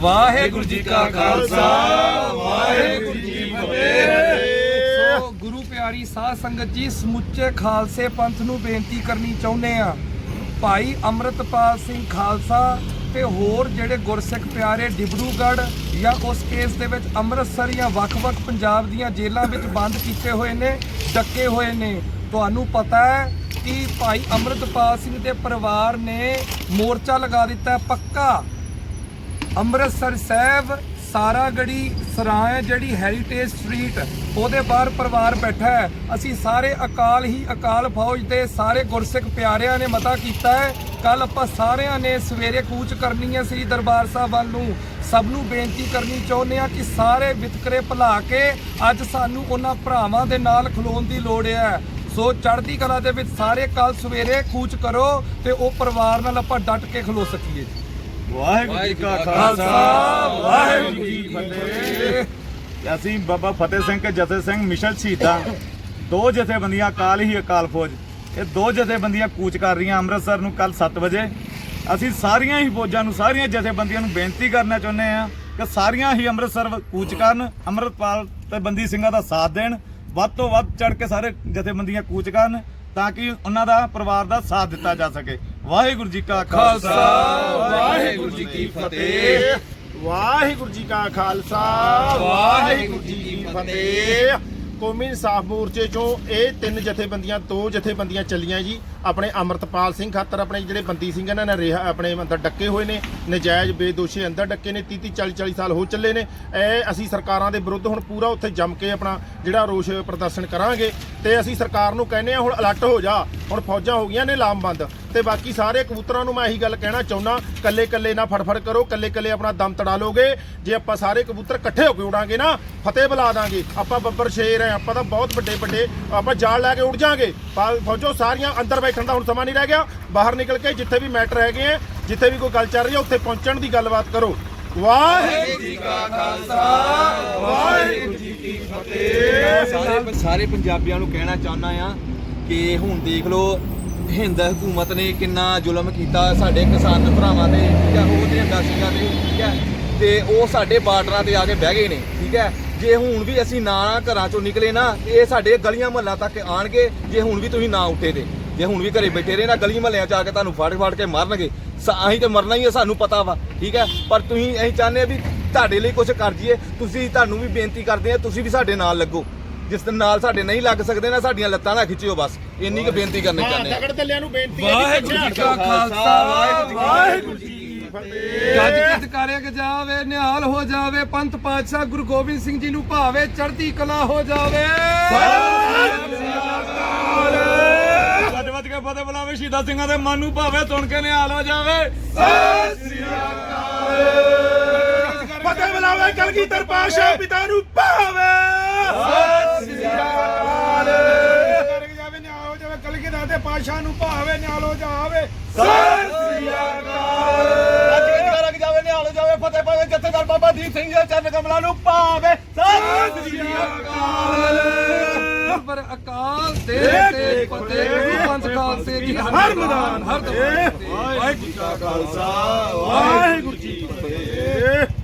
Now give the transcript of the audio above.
ਵਾਹਿਗੁਰੂ ਜੀ ਕਾ ਖਾਲਸਾ, ਵਾਹਿਗੁਰੂ ਜੀ ਕੀ ਫਤਿਹ। ਸੋ ਗੁਰੂ ਪਿਆਰੀ ਸਾਧ ਸੰਗਤ ਜੀ, ਸਮੁੱਚੇ ਖਾਲਸੇ ਪੰਥ ਨੂੰ ਬੇਨਤੀ ਕਰਨੀ ਚਾਹੁੰਦੇ ਆ ਭਾਈ ਅੰਮ੍ਰਿਤਪਾਲ ਸਿੰਘ ਖਾਲਸਾ ਤੇ ਹੋਰ ਜਿਹੜੇ ਗੁਰਸਿੱਖ ਪਿਆਰੇ ਡਿਬਰੂਗੜ੍ਹ ਜਾਂ ਉਸ ਕੇਸ ਦੇ ਵਿੱਚ ਅੰਮ੍ਰਿਤਸਰ ਜਾਂ ਵੱਖ-ਵੱਖ ਪੰਜਾਬ ਦੀਆਂ ਜੇਲ੍ਹਾਂ ਵਿੱਚ ਬੰਦ ਕੀਤੇ ਹੋਏ ਨੇ, ਡੱਕੇ ਹੋਏ ਨੇ, ਤੁਹਾਨੂੰ ਪਤਾ ਹੈ ਕਿ ਭਾਈ ਅੰਮ੍ਰਿਤਪਾਲ ਸਿੰਘ ਦੇ ਪਰਿਵਾਰ ਨੇ ਮੋਰਚਾ ਲਗਾ ਦਿੱਤਾ ਪੱਕਾ। ਅੰਮ੍ਰਿਤਸਰ ਸਾਹਿਬ, ਸਾਰਾਗੜੀ, ਸਰਾਏ ਜਿਹੜੀ ਹੈਰੀਟੇਜ ਸਟਰੀਟ ਉਹਦੇ ਬਾਹਰ ਪਰਿਵਾਰ ਬੈਠਾ ਹੈ। ਅਸੀਂ ਸਾਰੇ ਅਕਾਲ ਹੀ ਅਕਾਲ ਫੌਜ ਦੇ ਸਾਰੇ ਗੁਰਸਿੱਖ ਪਿਆਰਿਆਂ ਨੇ ਮਤਾ ਕੀਤਾ ਹੈ। ਕੱਲ ਆਪਾਂ ਸਾਰਿਆਂ ਨੇ ਸਵੇਰੇ ਕੂਚ ਕਰਨੀ ਹੈ ਸ੍ਰੀ ਦਰਬਾਰ ਸਾਹਿਬ ਵੱਲ ਨੂੰ। ਸਭ ਨੂੰ ਬੇਨਤੀ ਕਰਨੀ ਚਾਹੁੰਦੇ ਆ ਕਿ ਸਾਰੇ ਵਿਤਕਰੇ ਭੁਲਾ ਕੇ ਅੱਜ ਸਾਨੂੰ ਉਹਨਾਂ ਭਰਾਵਾਂ ਦੇ ਨਾਲ ਖਲੋਣ ਦੀ ਲੋੜ ਹੈ। ਸੋ ਚੜ੍ਹਦੀ ਕਲਾ ਦੇ ਵਿੱਚ ਸਾਰੇ ਕੱਲ ਸਵੇਰੇ ਕੂਚ ਕਰੋ ਤੇ ਉਹ ਪਰਿਵਾਰ ਨਾਲ ਆਪਾਂ ਡਟ ਕੇ ਖਲੋ ਸਕੀਏ ਵਾਹਿਗੁਰੂ ਜੀ ਕਾ ਖਾਲਸਾ ਵਾਹਿਗੁਰੂ ਜੀ ਕੀ ਫਤਿਹ। ਅਸੀਂ ਬਾਬਾ ਫਤਿਹ ਸਿੰਘ ਤੇ ਜਥੇ ਸਿੰਘ ਮਿਸ਼ਲ ਸ਼ਹੀਦਾਂ ਦੋ ਜਥੇਬੰਦੀਆਂ ਅਕਾਲ ਹੀ ਅਕਾਲ ਫੌਜ। ਇਹ ਦੋ ਜਥੇਬੰਦੀਆਂ ਕੂਚ ਕਰ ਰਹੀਆਂ ਅੰਮ੍ਰਿਤਸਰ ਨੂੰ ਕੱਲ 7 ਵਜੇ। ਅਸੀਂ ਸਾਰੀਆਂ ਹੀ ਫੌਜਾਂ ਨੂੰ ਸਾਰੀਆਂ ਜਥੇਬੰਦੀਆਂ ਨੂੰ ਬੇਨਤੀ ਕਰਨਾ ਚਾਹੁੰਦੇ ਆ ਕਿ ਸਾਰੀਆਂ ਹੀ ਅੰਮ੍ਰਿਤਸਰ ਕੂਚ ਕਰਨ ਅੰਮ੍ਰਿਤਪਾਲ ਤੇ ਬੰਦੀ ਸਿੰਘਾਂ ਦਾ ਸਾਥ ਦੇਣ। ਵੱਧ ਤੋਂ ਵੱਧ ਚੜ ਕੇ ਸਾਰੇ ਜਥੇਬੰਦੀਆਂ ਕੂਚ ਕਰਨ ਤਾਂ ਕਿ ਉਹਨਾਂ ਦਾ ਪਰਿਵਾਰ ਦਾ ਸਾਥ ਦਿੱਤਾ ਜਾ ਸਕੇ। ਵਾਹਿਗੁਰੂ ਜੀ ਕਾ ਖਾਲਸਾ, ਵਾਹਿਗੁਰੂ ਜੀ ਕੀ ਫਤਿਹ। ਵਾਹਿਗੁਰੂ ਜੀ ਕਾ ਖਾਲਸਾ, ਵਾਹਿਗੁਰੂ ਜੀ ਕੀ ਫਤਿਹ। ਕੌਮੀ ਇਨਸਾਫ ਮੋਰਚੇ ਚੋਂ ਇਹ ਤਿੰਨ ਜਥੇਬੰਦੀਆਂ, ਦੋ ਜਥੇਬੰਦੀਆਂ ਚੱਲੀਆਂ ਜੀ। ਆਪਣੇ ਅਮਰਤਪਾਲ ਸਿੰਘ ਖਾਤਰ, ਆਪਣੇ ਜਿਹੜੇ ਬੰਦੀ ਸਿੰਘ ਇਹਨਾਂ ਨੇ ਰਿਹਾ, ਆਪਣੇ ਅੰਦਰ ਡੱਕੇ ਹੋਏ ਨੇ। ਨਜਾਇਜ਼ ਬੇਦੋਸ਼ੀ ਅੰਦਰ ਡੱਕੇ ਨੇ 30 30 40 40 ਸਾਲ ਹੋ ਚੱਲੇ ਨੇ। ਇਹ ਅਸੀਂ ਸਰਕਾਰਾਂ ਦੇ ਵਿਰੁੱਧ ਹੁਣ ਪੂਰਾ ਉੱਥੇ ਜੰਮ ਕੇ ਆਪਣਾ ਜਿਹੜਾ ਰੋਸ਼ ਪ੍ਰਦਰਸ਼ਨ ਕਰਾਂਗੇ। ਤੇ ਅਸੀਂ ਸਰਕਾਰ ਨੂੰ ਕਹਿੰਦੇ ਆ ਹੁਣ ਅਲਰਟ ਹੋ ਜਾ। ਹੁਣ ਫੌਜਾਂ ਹੋ ਗਈਆਂ ਨੇ, ਲਾਮਬੰਦ। ਤੇ ਬਾਕੀ ਸਾਰੇ ਕਬੂਤਰਾਂ ਨੂੰ ਮੈਂ ਇਹੀ ਗੱਲ ਕਹਿਣਾ ਚਾਹੁੰਦਾ ਕੱਲੇ ਕੱਲੇ ਨਾ ਫੜਫੜ ਕਰੋ ਕੱਲੇ ਕੱਲੇ ਆਪਣਾ ਦਮ ਤੜਾ ਲੋਗੇ ਜੇ ਆਪਾਂ ਸਾਰੇ ਕਬੂਤਰ ਇਕੱਠੇ ਹੋ ਕੇ ਉਡਾਂਗੇ ਨਾ, ਫਤਿਹ ਬੁਲਾ ਦਾਂਗੇ। ਆਪਾਂ ਬੱਬਰ ਸ਼ੇਰ ਹੈ ਆਪਾਂ ਤਾਂ ਬਹੁਤ ਵੱਡੇ ਵੱਡੇ ਆਪਾਂ ਜਾਲ ਲੈ ਕੇ ਉੱਡ ਜਾਾਂਗੇ। ਫੌਜੋ, ਸਾਰੀਆਂ ਅੰਦਰ ਬੈਠਣ ਦਾ ਹੁਣ ਸਮਾਂ ਨਹੀਂ ਰਹਿ ਗਿਆ। ਬਾਹਰ ਨਿਕਲ ਕੇ ਜਿੱਥੇ ਵੀ ਮੈਟਰ ਹੈਗੇ ਆ ਜਿੱਥੇ ਵੀ ਕੋਈ ਗੱਲ ਚੱਲ ਰਹੀ ਹੈ ਉੱਥੇ ਪਹੁੰਚਣ ਦੀ ਗੱਲਬਾਤ ਕਰੋ। ਵਾਹਿਗੁਰੂ ਜੀ ਕਾ ਖਾਲਸਾ, ਵਾਹਿਗੁਰੂ ਜੀ ਕੀ ਫਤਿਹ। ਸਾਰੇ ਸਾਰੇ ਪੰਜਾਬੀਆਂ ਨੂੰ ਕਹਿਣਾ ਚਾਹੁੰਦਾ ਆ ਕਿ ਹੁਣ ਦੇਖ ਲਓ ਹਿੰਦ ਹਕੂਮਤ ਨੇ ਕਿੰਨਾ ਜ਼ੁਲਮ ਕੀਤਾ ਸਾਡੇ ਕਿਸਾਨ ਭਰਾਵਾਂ ਤੇ, ਠੀਕ ਹੈ? ਉਹ ਤੇ ਹਿੰਦਾ ਸਿੰਘਾਂ ਤੇ, ਠੀਕ ਹੈ? ਤੇ ਉਹ ਸਾਡੇ ਬਾਰਡਰਾਂ ਤੇ ਆ ਕੇ ਬਹਿ ਗਏ ਨੇ, ਠੀਕ ਹੈ? ਜੇ ਹੁਣ ਵੀ ਅਸੀਂ ਨਾ ਘਰਾਂ ਚੋਂ ਨਿਕਲੇ ਨਾ ਇਹ ਸਾਡੇ ਗਲੀਆਂ ਮੁਹੱਲਾ ਤੱਕ ਆਣਗੇ, ਜੇ ਹੁਣ ਵੀ ਤੁਸੀਂ ਨਾ ਉੱਠੇ ਤੇ। ਜੇ ਹੁਣ ਵੀ ਘਰੇ ਬੈਠੇ ਰਹੇ ਨਾ, ਗਲੀ ਮੁਹੱਲਿਆਂ ਚ ਆ ਕੇ ਤੁਹਾਨੂੰ ਫੜ ਫੜ ਕੇ ਮਾਰਨਗੇ। ਸ- ਅਸੀਂ ਤੇ ਮਰਨਾ ਹੀ ਹੈ ਸਾਨੂੰ ਪਤਾ ਵਾ, ਠੀਕ ਹੈ? ਪਰ ਤੁਸੀਂ, ਅਸੀਂ ਚਾਹੁੰਦੇ ਆ ਵੀ ਤੁਹਾਡੇ ਲਈ ਕੁਝ ਕਰ ਜੀਏ ਤੁਸੀਂ, ਤੁਹਾਨੂੰ ਵੀ ਬੇਨਤੀ ਕਰਦੇ ਆ ਤੁਸੀਂ ਵੀ ਸਾਡੇ ਨਾਲ ਲੱਗੋ। ਜਿਸ ਦੇ ਨਾਲ ਸਾਡੇ ਨਹੀਂ ਲੱਗ ਸਕਦੇ ਨਾ ਸਾਡੀਆਂ ਲੱਤਾਂ ਨਾ ਖਿੱਚਿਓ ਬਸ। ਇੰਨੀ ਕੁ ਬੇਨਤੀ ਕਰਨੀ ਹਾਂ ਚਾਹੁੰਦੇ ਆ ਤਗੜ ਦਲਿਆਂ ਨੂੰ ਬੇਨਤੀ ਹੈ ਵਾਹਿਗੁਰੂ ਜੀ ਕਾ ਖਾਲਸਾ ਵਾਹਿਗੁਰੂ ਜੀ ਕੀ ਫਤਿਹ। ਗੱਜ ਗੱਜ ਕਰਿਆ ਜਾਵੇ ਨਿਹਾਲ ਹੋ ਜਾਵੇ ਪੰਥ ਪਾਤਸ਼ਾਹ ਗੁਰੂ ਗੋਬਿੰਦ ਸਿੰਘ ਜੀ ਨੂੰ ਭਾਵੇ ਚੜ੍ਹਦੀ ਕਲਾ ਹੋ ਜਾਵੇ। ਵੱਜ ਕੇ ਫਤਿਹ ਬੁਲਾਵੇ ਸ਼ਹੀਦਾਂ ਸਿੰਘਾਂ ਦੇ ਮਨ ਨੂੰ ਭਾਵੇ ਸੁਣ ਕੇ ਨਿਹਾਲ ਹੋ ਜਾਵੇ। ਫਤਿਹ ਬੁਲਾਵੇ ਕਲਗੀਧਰ ਪਾਸ਼ਾ ਪਿਤਾ ਨੂੰ ਭਾਵੇ ਨਿਆਲ ਹੋ ਜਾਵੇ। ਸਤਿ ਸ੍ਰੀ ਅਕਾਲ। ਅੱਜ ਕਿਹੜਾ ਲੱਗ ਜਾਵੇ ਨਿਹਾਲ ਜਾਵੇ ਫਤਿਹ ਪਾਵੇ ਜਥੇਦਾਰ ਬਾਬਾ ਦੀਪ ਸਿੰਘ ਜੀ ਦੇ ਚਰਨ ਕਮਲਾਂ ਨੂੰ ਭਾਵੇ। ਸਤਿ ਸ੍ਰੀ ਅਕਾਲ। ਪਰ ਅਕਾਲ ਦੇ ਤੇ ਫਤਿਹ ਗੁਰੂ ਪੰਥ ਖਾਲਸੇ ਜੀ ਹਰ ਮੈਦਾਨ ਹਰ ਦਮ ਵਾਹਿਗੁਰੂ ਜੀ ਕਾ ਖਾਲਸਾ ਵਾਹਿਗੁਰੂ ਜੀ ਕੀ ਫਤਿਹ।